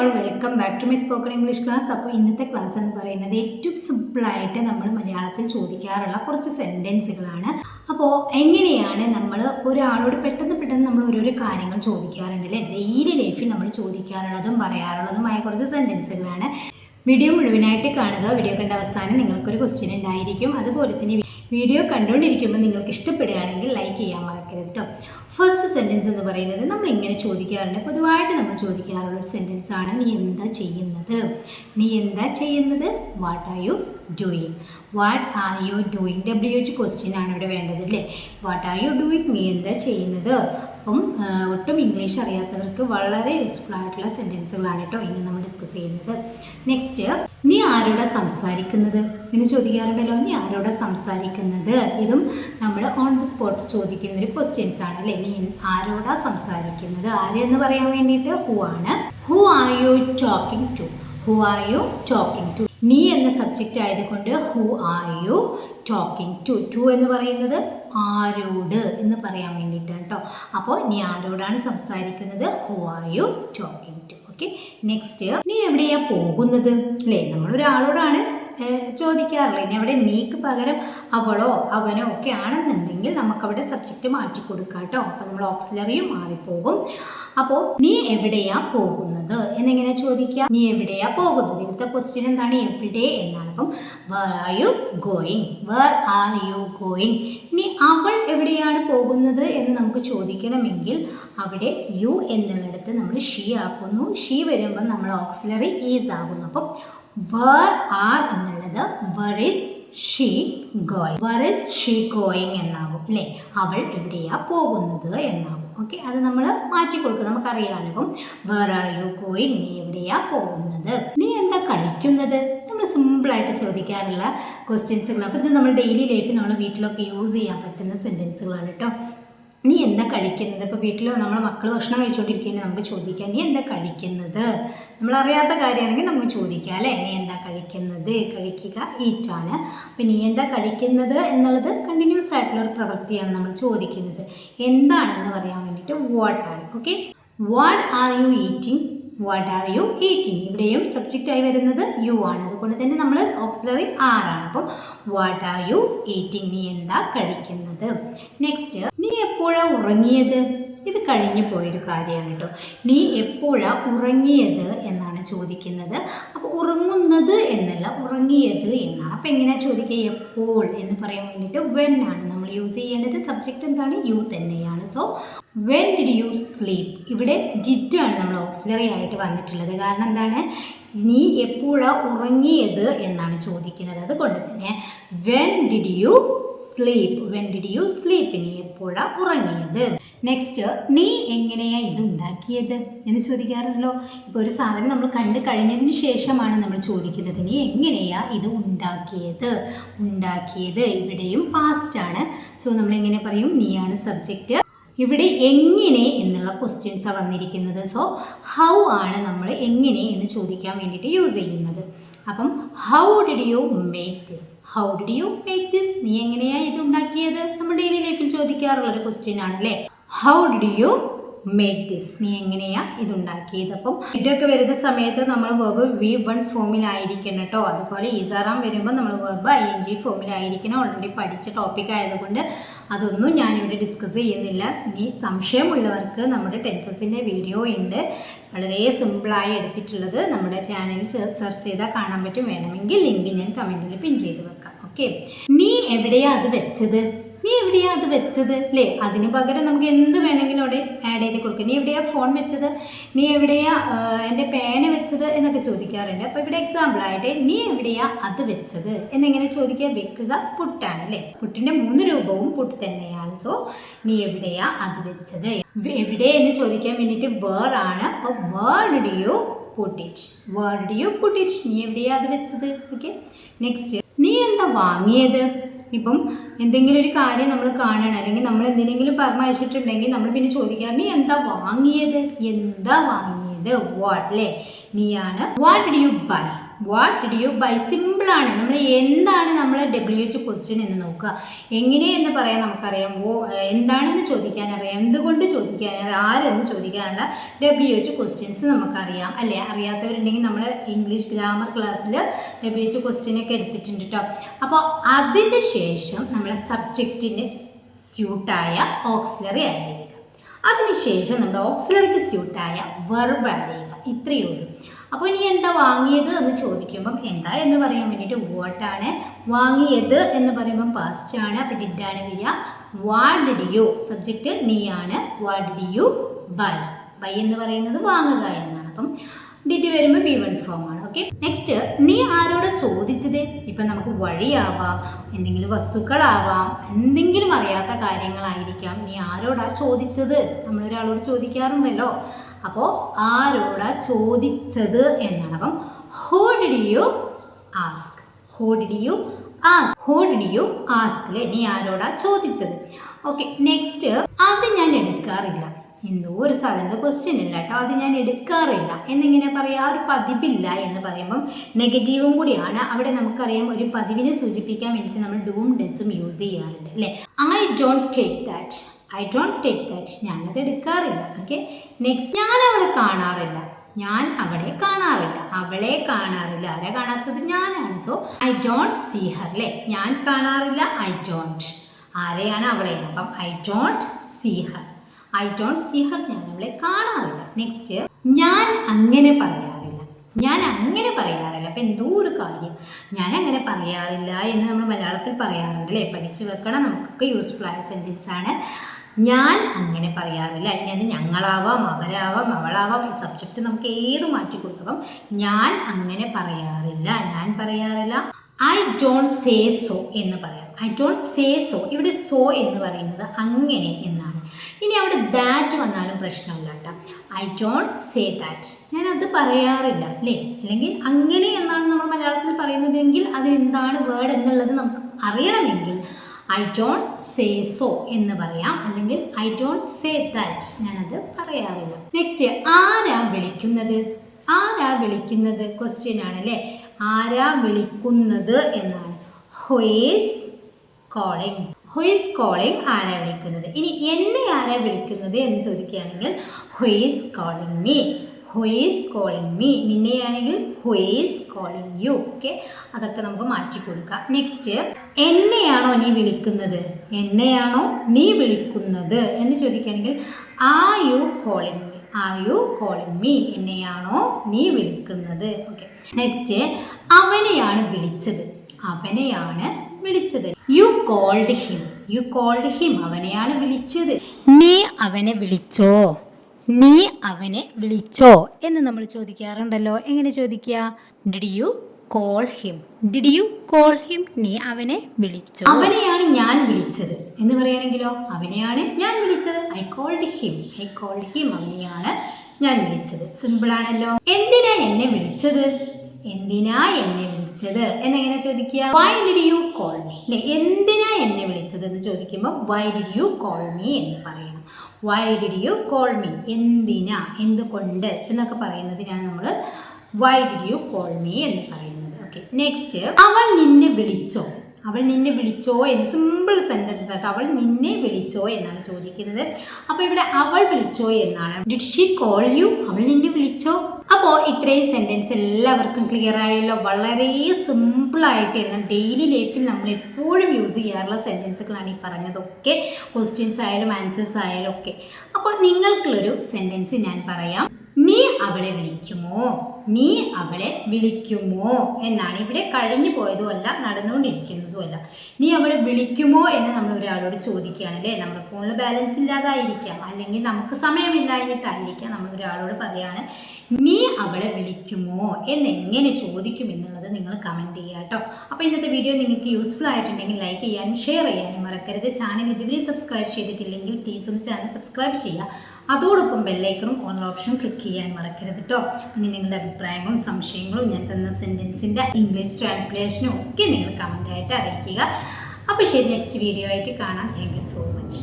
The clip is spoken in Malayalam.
All welcome back to my spoken English class അപ്പോൾ ഇന്നത്തെ ക്ലാസ് എന്ന് പറയുന്നത് ഏറ്റവും സിമ്പിളായിട്ട് നമ്മൾ മലയാളത്തിൽ ചോദിക്കാറുള്ള കുറച്ച് സെന്റൻസുകളാണ് അപ്പോൾ എങ്ങനെയാണ് നമ്മൾ ഒരാളോട് പെട്ടെന്ന് പെട്ടെന്ന് നമ്മൾ ഓരോരോ കാര്യങ്ങൾ ചോദിക്കാറുണ്ട് അല്ലേ? ഡെയിലി ലൈഫിൽ നമ്മൾ ചോദിക്കാറുള്ളതും പറയാറുള്ളതുമായ കുറച്ച് സെന്റൻസുകളാണ് വീഡിയോ മുഴുവനായിട്ട് കാണുക. വീഡിയോ കണ്ട അവസാനം നിങ്ങൾക്കൊരു ക്വസ്റ്റ്യൻ ഉണ്ടായിരിക്കും. അതുപോലെ തന്നെ വീഡിയോ കണ്ടുകൊണ്ടിരിക്കുമ്പോൾ നിങ്ങൾക്ക് ഇഷ്ടപ്പെടുകയാണെങ്കിൽ ലൈക്ക് ചെയ്യാൻ മറക്കരുത് കേട്ടോ ഫസ്റ്റ് സെന്റൻസ് എന്ന് പറയുന്നത് നമ്മൾ ഇങ്ങനെ ചോദിക്കാറുണ്ട്. പൊതുവായിട്ട് നമ്മൾ ചോദിക്കാറുള്ള ഒരു സെന്റൻസ് ആണ് നീ എന്താ ചെയ്യുന്നത്? നീ എന്താ ചെയ്യുന്നത്? What are you doing what are you doing W H question ആണ് ഇവിടെ വേണ്ടത് അല്ലേ വാട്ട് ആർ യു ഡൂയിങ് നീ എന്താ ചെയ്യുന്നത്? അപ്പം ഒട്ടും ഇംഗ്ലീഷ് അറിയാത്തവർക്ക് വളരെ യൂസ്ഫുൾ ആയിട്ടുള്ള സെന്റൻസുകളാണ് കേട്ടോ ഇന്ന് നമ്മൾ ഡിസ്കസ് ചെയ്യുന്നത്. നെക്സ്റ്റ് ആരോടാ സംസാരിക്കുന്നത്? ഇങ്ങനെ ചോദിക്കാറുണ്ടല്ലോ നീ ആരോടാ സംസാരിക്കുന്നത്? ഇതും നമ്മൾ ഓൺ ദി സ്പോട്ട് ചോദിക്കുന്ന ഒരു ക്വസ്റ്റ്യൻസ് ആണ് അല്ലേ? നീ ആരോടാ സംസാരിക്കുന്നത്? ആരെന്ന് പറയാൻ വേണ്ടിയിട്ട്? ഹു ആണ്. Who are you talking to who are you talking to നീ എന്ന സബ്ജക്റ്റ് ആയതുകൊണ്ട് who are you talking to to എന്ന് പറയുന്നത്? ആരോട് എന്ന് പറയാൻ വേണ്ടിയിട്ടാണ് കേട്ടോ. അപ്പോൾ നീ ആരോടാണ് സംസാരിക്കുന്നത്? Who are you talking to okay next നീ എവിടെയാണ് പോകുന്നത്? അല്ലേ? നമ്മളൊരാളോടാണ് ചോദിക്കാറില്ല ഇനി അവിടെ നീക്ക് പകരം അവളോ അവനോ ഒക്കെ ആണെന്നുണ്ടെങ്കിൽ നമുക്കവിടെ സബ്ജക്റ്റ് മാറ്റി കൊടുക്കാം കേട്ടോ. അപ്പോൾ നമ്മൾ ഓക്സിലറിയും മാറിപ്പോകും. അപ്പോൾ നീ എവിടെയാ പോകുന്നത്? എന്നിങ്ങനെ ചോദിക്കുക? നീ എവിടെയാ പോകുന്നത്? ഇവിടുത്തെ ക്വസ്റ്റ്യൻ എന്താണ്? എവിടെ എന്നാണ്. അപ്പം where are you going where are you going ഇനി അവൾ എവിടെയാണ് പോകുന്നത് എന്ന് നമുക്ക് ചോദിക്കണമെങ്കിൽ അവിടെ യു എന്നുള്ളിടത്ത് നമ്മൾ ഷീ ആക്കുന്നു. ഷീ വരുമ്പം നമ്മൾ ഓക്സിലറി ഈസ് ആകുന്നു. അപ്പം വേർ ആർ എന്നുള്ളത് where is she going where is she going എന്നാകും അല്ലേ അവൾ എവിടെയാ പോകുന്നത് എന്നാകും. ഓക്കെ അത് നമ്മൾ മാറ്റി കൊടുക്കുക നമുക്കറിയാമല്ലോ അപ്പം വേർ ആർ യു ഗോയിങ് നീ എവിടെയാ പോകുന്നത്? നീ എന്താ കഴിക്കുന്നത്? നമ്മൾ സിമ്പിളായിട്ട് ചോദിക്കാറുള്ള ക്വസ്റ്റ്യൻസുകൾ അപ്പം ഇത് നമ്മൾ ഡെയിലി ലൈഫിൽ നമ്മൾ വീട്ടിലൊക്കെ യൂസ് ചെയ്യാൻ പറ്റുന്ന സെന്റൻസുകളാണ് കേട്ടോ നീ എന്താ കഴിക്കുന്നത്? ഇപ്പോൾ വീട്ടിൽ നമ്മളെ മക്കൾ ഭക്ഷണം കഴിച്ചുകൊണ്ടിരിക്കുകയാണെങ്കിൽ നമുക്ക് ചോദിക്കാം നീ എന്താ കഴിക്കുന്നത്? നമ്മൾ അറിയാത്ത കാര്യമാണെങ്കിൽ നമുക്ക് ചോദിക്കാം അല്ലേ? നീ എന്താ കഴിക്കുന്നത്? കഴിക്കുക ഈറ്റാണ്. അപ്പോൾ നീ എന്താ കഴിക്കുന്നത്? എന്നുള്ളത് കണ്ടിന്യൂസ് ആയിട്ടുള്ള ഒരു പ്രവൃത്തിയാണ് നമ്മൾ ചോദിക്കുന്നത്. എന്താണെന്ന് പറയാൻ വേണ്ടിയിട്ട് വാട്ടാണ് okay what are you eating what are you eating ഇവിടെയും സബ്ജക്റ്റായി വരുന്നത് യു ആണ്. അതുകൊണ്ട് തന്നെ നമ്മൾ ഓക്സിലറി ആർ ആണ്. അപ്പം വാട്ട് ആർ യു ഈറ്റിംഗ് നീ എന്താ കഴിക്കുന്നത്? നെക്സ്റ്റ് നീ എപ്പോഴാണ് ഉറങ്ങിയത്? ഇത് കഴിഞ്ഞു പോയൊരു കാര്യമാണ് കേട്ടോ നീ എപ്പോഴാണ് ഉറങ്ങിയത് എന്നാണ് ചോദിക്കുന്നത്. അപ്പോൾ ഉറങ്ങുന്നത് എന്നല്ല ഉറങ്ങിയത് എന്നാണ്. അപ്പോൾ എങ്ങനെയാണ് ചോദിക്കുക? എപ്പോൾ എന്ന് പറയാൻ വേണ്ടിയിട്ട് വെൻ ആണ് നമ്മൾ യൂസ് ചെയ്യേണ്ടത്. സബ്ജക്റ്റ് എന്താണ്? യു തന്നെയാണ്. So when did you sleep ഇവിടെ ഡിഡ് ആണ് നമ്മൾ ഓക്സിലറി ആയിട്ട് വന്നിട്ടുള്ളത്. കാരണം എന്താണ്? നീ എപ്പോഴാണ് ഉറങ്ങിയത് എന്നാണ് ചോദിക്കുന്നത്. അതുകൊണ്ട് തന്നെ when did you sleep when did you sleep നീ എപ്പോഴാണ് ഉറങ്ങിയത്? നെക്സ്റ്റ് നീ എങ്ങനെയാണ് ഇത് ഉണ്ടാക്കിയത് എന്ന് ചോദിക്കാറുണ്ടല്ലോ. ഇപ്പോൾ ഒരു സാധനം നമ്മൾ കണ്ട് കഴിഞ്ഞതിന് ശേഷമാണ് നമ്മൾ ചോദിക്കുന്നത്. നീ എങ്ങനെയാ ഇത് ഉണ്ടാക്കിയത്? ഉണ്ടാക്കിയത് ഇവിടെയും പാസ്റ്റ് ആണ്. സോ നമ്മൾ എങ്ങനെ പറയും? നീയാണ് സബ്ജക്റ്റ് ഇവിടെ എങ്ങനെ എന്നുള്ള ക്വസ്റ്റ്യൻസാണ് വന്നിരിക്കുന്നത്. സോ ഹൗ ആണ് നമ്മൾ എങ്ങനെ എന്ന് ചോദിക്കാൻ വേണ്ടിയിട്ട് യൂസ് ചെയ്യുന്നത്. അപ്പം how did you make this how did you make this നീ എങ്ങനെയാണ് ഇത് ഉണ്ടാക്കിയത്? നമ്മൾ ഡെയിലി ലൈഫിൽ ചോദിക്കാറുള്ള ഒരു ക്വസ്റ്റ്യൻ ആണല്ലേ how did you make this നീ എങ്ങനെയാ ഇതുണ്ടാക്കിയത് അപ്പം ഇതൊക്കെ വരുന്ന സമയത്ത് നമ്മൾ വെർബ് വി വൺ ഫോമിലായിരിക്കണം കേട്ടോ അതുപോലെ ഈസാറാം വരുമ്പോൾ നമ്മൾ വെർബ് ഐ എൻ ജി ഫോമിലായിരിക്കണം ഓൾറെഡി പഠിച്ച ടോപ്പിക് ആയതുകൊണ്ട് അതൊന്നും ഞാനിവിടെ ഡിസ്കസ് ചെയ്യുന്നില്ല. ഇനി സംശയമുള്ളവർക്ക് നമ്മുടെ ടെൻസസിന്റെ വീഡിയോ ഉണ്ട്. വളരെ സിമ്പിളായി എടുത്തിട്ടുള്ളത് നമ്മുടെ ചാനലിൽ സെർച്ച് ചെയ്താൽ കാണാൻ പറ്റും. വേണമെങ്കിൽ ലിങ്ക് ഞാൻ കമന്റിൽ പിൻ ചെയ്ത് വെക്കാം. ഓക്കെ നീ എവിടെയാണ് അത് വെച്ചത്? എവിടെയാ അത് വെച്ചത് അല്ലേ അതിന് പകരം നമുക്ക് എന്ത് വേണമെങ്കിലും അവിടെ ആഡ് ചെയ്ത് കൊടുക്കും. നീ എവിടെയാ ഫോൺ വെച്ചത്? നീ എവിടെയാ എന്റെ പേന വെച്ചത് എന്നൊക്കെ ചോദിക്കാറുണ്ട്. അപ്പോൾ ഇവിടെ എക്സാമ്പിൾ ആയിട്ട് നീ എവിടെയാ അത് വെച്ചത് എന്നെങ്ങനെ ചോദിക്കുക വെക്കുക? പുട്ടാണ് അല്ലേ പുട്ടിന്റെ മൂന്ന് രൂപവും പുട്ട് തന്നെയാണ്. സോ നീ എവിടെയാ അത് വെച്ചത്? എവിടെ എന്ന് ചോദിക്കാൻ വേണ്ടിയിട്ട് വേർ ആണ്. അപ്പോൾ where'd you put it where did you put it നീ എവിടെയാ അത് വെച്ചത്? ഓക്കെ നെക്സ്റ്റ് നീ എന്താ വാങ്ങിയത്? ഇപ്പം എന്തെങ്കിലും ഒരു കാര്യം നമ്മൾ കാണണം അല്ലെങ്കിൽ നമ്മൾ എന്തിനെങ്കിലും പറഞ്ഞയച്ചിട്ടുണ്ടെങ്കിൽ നമ്മൾ പിന്നെ ചോദിക്കാറ് നീ എന്താ വാങ്ങിയത്? എന്താ വാങ്ങിയത്? വാട്ട് അല്ലേ നീയാണ്. What did you buy what did you buy സിമ്പിളാണ്. നമ്മൾ നമ്മൾ ഡബ്ല്യു എച്ച് ക്വസ്റ്റ്യൻ എന്ന് നോക്കുക. എങ്ങനെയെന്ന് പറയാൻ നമുക്കറിയാം. ഓ എന്താണെന്ന് ചോദിക്കാനറിയാം. എന്തുകൊണ്ട് ചോദിക്കാനറിയാം? ആരെന്ന് ചോദിക്കാനുള്ള ഡബ്ല്യു എച്ച് ക്വസ്റ്റ്യൻസ് നമുക്കറിയാം. അല്ലേ? അറിയാത്തവരുണ്ടെങ്കിൽ നമ്മൾ ഇംഗ്ലീഷ് ഗ്രാമർ ക്ലാസ്സിൽ ഡബ്ല്യു എച്ച് ക്വസ്റ്റ്യനൊക്കെ എടുത്തിട്ടുണ്ട് കേട്ടോ അപ്പോൾ അതിന് ശേഷം നമ്മളെ സബ്ജക്റ്റിന് സ്യൂട്ടായ ഓക്സിലറി ആഡ് ചെയ്യുക അതിനുശേഷം നമ്മുടെ ഓക്സിലറിക്ക് സ്യൂട്ടായ വെർബ് ആഡ് ചെയ്യുക ഇത്രയേ ഉള്ളൂ. അപ്പോൾ ഇനി എന്താ വാങ്ങിയത് എന്ന് ചോദിക്കുമ്പം എന്താ എന്ന് പറയാൻ വേണ്ടിയിട്ട് വാട്ടാണ് വാങ്ങിയത് എന്ന് പറയുമ്പം പാസ്റ്റ് ആണ്. അപ്പോൾ ഡിഡാണ് വരിക. What'd you subject what'd you buy buy എന്ന് പറയുന്നത് വാങ്ങുക എന്നാണ്. അപ്പം ഡിഡി വരുമ്പോൾ ബി വൺ ഫോം ആണ്. ഓക്കെ നെക്സ്റ്റ് നീ ആരോട് ചോദിച്ചത്? ഇപ്പം നമുക്ക് വഴിയാവാം എന്തെങ്കിലും വസ്തുക്കളാവാം എന്തെങ്കിലും അറിയാത്ത കാര്യങ്ങളായിരിക്കാം. നീ ആരോടാ ചോദിച്ചത്? നമ്മളൊരാളോട് ചോദിക്കാറുണ്ടല്ലോ. അപ്പോൾ ആരോടാ ചോദിച്ചത് എന്നാണ്. അപ്പം who did you ask who did you ask who did you ആസ്കിലെ നീ ആരോടാ ചോദിച്ചത്? ഓക്കെ നെക്സ്റ്റ് അത് ഞാൻ എടുക്കാറില്ല. എന്തോ ഒരു സാധനത്തെ ക്വസ്റ്റ്യൻ ഇല്ല കേട്ടോ. അത് ഞാൻ എടുക്കാറില്ല. എന്നിങ്ങനെ പറയാം ആ ഒരു പതിവില്ല എന്ന് പറയുമ്പം നെഗറ്റീവും കൂടിയാണ്. അവിടെ നമുക്കറിയാം ഒരു പതിവിനെ സൂചിപ്പിക്കാൻ വേണ്ടിയിട്ട് നമ്മൾ ഡൂം ഡെസും യൂസ് ചെയ്യാറുണ്ട് അല്ലേ? I don't take that I don't take that ഞാനത് എടുക്കാറില്ല. ഓക്കെ നെക്സ്റ്റ് ഞാൻ അവളെ കാണാറില്ല. ഞാൻ അവളെ കാണാറില്ല. അവളെ കാണാറില്ല. ആരെ കാണാത്തത്? ഞാനാണ്. So I don't see her അല്ലേ ഞാൻ കാണാറില്ല. ഐ ഡോണ്ട് ആരെയാണ് അവളെ? അപ്പം I don't see her I don't see her ഞാൻ അവളെ കാണാറില്ല. നെക്സ്റ്റ് ഞാൻ അങ്ങനെ പറയാറില്ല. ഞാൻ അങ്ങനെ പറയാറില്ല. അപ്പം എന്തോ ഒരു കാര്യം. ഞാൻ അങ്ങനെ പറയാറില്ല എന്ന് നമ്മൾ മലയാളത്തിൽ പറയാറുണ്ട് അല്ലേ പഠിച്ചു വെക്കണം. നമുക്കൊക്കെ യൂസ്ഫുൾ ആയ സെന്റൻസ് ആണ്. ഞാൻ അങ്ങനെ പറയാറില്ല. അല്ലെങ്കിൽ അത് ഞങ്ങളാവാം അവരാവാം അവളാവാം സബ്ജക്റ്റ് നമുക്ക് ഏത് മാറ്റി കൊടുക്കാം ഞാൻ അങ്ങനെ പറയാറില്ല ഞാൻ പറയാറില്ല. ഐ ഡോണ്ട് സേ സോ എന്ന് പറയാം. ഐ ഡോണ്ട് സേ സോ ഇവിടെ സോ എന്ന് പറയുന്നത് അങ്ങനെ എന്നാണ്. ഇനി അവിടെ ദാറ്റ് വന്നാലും പ്രശ്നമില്ല കേട്ടോ. ഐ ഡോണ്ട് സേ ദാറ്റ് ഞാൻ അത് പറയാറില്ല അല്ലേ? അല്ലെങ്കിൽ അങ്ങനെ എന്നാണ് നമ്മൾ മലയാളത്തിൽ പറയുന്നതെങ്കിൽ അതിലെന്താണ് വേർഡ് എന്നുള്ളത് നമുക്ക് അറിയണമെങ്കിൽ ഐ ഡോണ്ട് സേ സോ എന്ന് പറയാം. അല്ലെങ്കിൽ ഐ ഡോണ്ട് സേ ദാറ്റ് ഞാനത് പറയാറില്ല. നെക്സ്റ്റ് ആരാ വിളിക്കുന്നത്? ആരാ വിളിക്കുന്നത്? ക്വസ്റ്റ്യൻ ആണല്ലേ? ആരാ വിളിക്കുന്നത് എന്നാണ്. ഹുയിസ് കോളിംഗ് ഹുയിസ് കോളിംഗ് ആരാ വിളിക്കുന്നത്? ഇനി എന്നെ ആരാ വിളിക്കുന്നത് എന്ന് ചോദിക്കുകയാണെങ്കിൽ who is calling me who is calling me നിന്നെയാണെങ്കിൽ who is calling you okay അതൊക്കെ നമുക്ക് മാറ്റി കൊടുക്കാം. നെക്സ്റ്റ് എന്നെയാണോ നീ വിളിക്കുന്നത്? എന്നെയാണോ നീ വിളിക്കുന്നത്? എന്ന് ചോദിക്കുകയാണെങ്കിൽ are you calling me are you calling me എന്നെയാണോ നീ വിളിക്കുന്നത്? ഓക്കെ നെക്സ്റ്റ് അവനെയാണ് വിളിച്ചത്. അവനെയാണ് വിളിച്ചത്. You called him you called him അവനെയാണ് വിളിച്ചത്. നീ അവനെ വിളിച്ചോ? നീ അവനെ വിളിച്ചോ എന്ന് നമ്മൾ ചോദിക്കാറുണ്ടല്ലോ. എങ്ങനെ ചോദിക്കുക? Did you call him did you call him നീ അവനെ വിളിച്ചോ? അവനെയാണ് ഞാൻ വിളിച്ചത്. എന്ന് പറയുകയാണെങ്കിലോ അവനെയാണ് ഞാൻ വിളിച്ചത്. I called him I called him അവനെയാണ് ഞാൻ വിളിച്ചത്. സിമ്പിൾ ആണല്ലോ. എന്തിനാ എന്നെ വിളിച്ചത്? എന്തിനാ എന്നെ വിളിച്ചത്? എന്നെങ്ങനെ ചോദിക്കുക? Why did you call me അല്ലെ എന്തിനാ എന്നെ വിളിച്ചത് എന്ന് ചോദിക്കുമ്പോൾ why did you call me എന്ന് പറയണം why did you call me എന്തിനാ? എന്തുകൊണ്ട്? എന്നൊക്കെ പറയുന്നതിനാണ് നമ്മൾ why did you call me എന്ന് പറയുന്നത്. ഓക്കെ നെക്സ്റ്റ് അവൾ നിന്നെ വിളിച്ചോ? അവൾ നിന്നെ വിളിച്ചോ എന്ന് സിമ്പിൾ സെന്റൻസ് ആയിട്ട് അവൾ നിന്നെ വിളിച്ചോ എന്നാണ് ചോദിക്കുന്നത്. അപ്പോൾ ഇവിടെ അവൾ വിളിച്ചോ എന്നാണ്. ഡിഡ് ഷീ കോൾ യു അവൾ നിന്നെ വിളിച്ചോ? അപ്പോൾ ഇത്രയും സെന്റൻസ് എല്ലാവർക്കും ക്ലിയർ ആയല്ലോ. വളരെ സിമ്പിളായിട്ട് എന്നാൽ ഡെയിലി ലൈഫിൽ നമ്മൾ എപ്പോഴും യൂസ് ചെയ്യാറുള്ള സെന്റൻസുകളാണ് ഈ പറഞ്ഞതൊക്കെ ക്വസ്റ്റ്യൻസ് ആയാലും ആൻസേഴ്സ് ആയാലും ഒക്കെ. അപ്പോൾ നിങ്ങൾക്കുള്ളൊരു സെന്റൻസ് ഞാൻ പറയാം. അവളെ വിളിക്കുമോ? നീ അവളെ വിളിക്കുമോ? എന്നാണ് ഇവിടെ കഴിഞ്ഞു പോയതും അല്ല നടന്നുകൊണ്ടിരിക്കുന്നതും അല്ല നീ അവളെ വിളിക്കുമോ എന്ന് നമ്മൾ ഒരാളോട് ചോദിക്കുകയാണ് അല്ലേ? നമ്മുടെ ഫോണിൽ ബാലൻസ് ഇല്ലാതായിരിക്കാം അല്ലെങ്കിൽ നമുക്ക് സമയമില്ലാഞ്ഞിട്ടായിരിക്കാം നമ്മൾ ഒരാളോട് പറയാണ് നീ അവളെ വിളിക്കുമോ? എന്ന് എങ്ങനെ ചോദിക്കും എന്നുള്ളത് നിങ്ങൾ കമന്റ് ചെയ്യുക കേട്ടോ. അപ്പോൾ ഇന്നത്തെ വീഡിയോ നിങ്ങൾക്ക് യൂസ്ഫുൾ ആയിട്ടുണ്ടെങ്കിൽ ലൈക്ക് ചെയ്യാനും ഷെയർ ചെയ്യാനും മറക്കരുത്. ചാനൽ ഇതുവരെ സബ്സ്ക്രൈബ് ചെയ്തിട്ടില്ലെങ്കിൽ പ്ലീസ് ഒന്ന് ചാനൽ സബ്സ്ക്രൈബ് ചെയ്യുക. അതോടൊപ്പം ബെല്ലൈക്കണും ഓൺ ഓപ്ഷൻ ക്ലിക്ക് ചെയ്യാൻ മറക്കരുത് കേട്ടോ പിന്നെ നിങ്ങളുടെ അഭിപ്രായങ്ങളും സംശയങ്ങളും ഞാൻ തന്ന സെന്റൻസിന്റെ ഇംഗ്ലീഷ് ട്രാൻസ്ലേഷനും ഒക്കെ നിങ്ങൾ കമന്റായിട്ട് അറിയിക്കുക. അപ്പോൾ ശരി നെക്സ്റ്റ് വീഡിയോ ആയിട്ട് കാണാം. Thank you so much